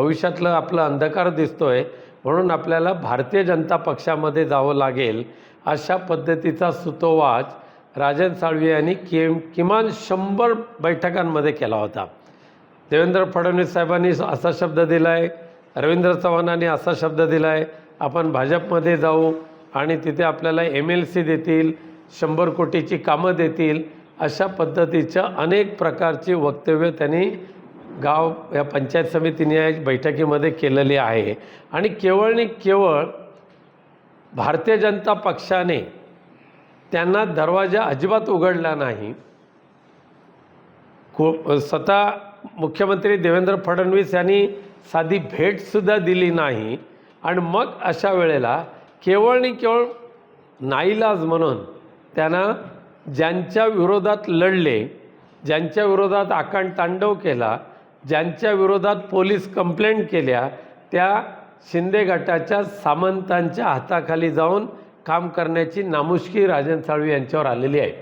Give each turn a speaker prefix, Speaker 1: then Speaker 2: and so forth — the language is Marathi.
Speaker 1: भविष्यातलं आपलं अंधकार दिसतोय म्हणून आपल्याला भारतीय जनता पक्षामध्ये जावं लागेल अशा पद्धतीचा सुतोवाच राजन साळवी यांनी कि किमान शंभर बैठकांमध्ये केला होता. देवेंद्र फडणवीस साहेबांनी असा शब्द दिला आहे रवींद्र चव्हाणांनी असा शब्द दिला आहे आपण भाजपमध्ये जाऊ आणि तिथे आपल्याला एम एल सी देतील शंभर कोटीची कामं देतील अशा पद्धतीच्या अनेक प्रकारची वक्तव्य त्यांनी गाव या पंचायत समितीने या बैठकीमध्ये केलेली आहे. आणि केवळ केवळ भारतीय जनता पक्षाने त्यांना दरवाजा अजिबात उघडला नाही. को स्वतः मुख्यमंत्री देवेंद्र फडणवीस यांनी साधी भेटसुद्धा दिली नाही. आणि मग अशा वेळेला केवळ आणि केवळ नाईलाज म्हणून त्यांना ज्यांच्या विरोधात लढले ज्यांच्या विरोधात आकांड तांडव केला ज्यांच्या विरोधात पोलीस कंप्लेंट केल्या त्या शिंदे गटाच्या सामंतांच्या हाताखाली जाऊन काम करण्याची नामुष्की राजन साळवी यांच्यावर आलेली आहे.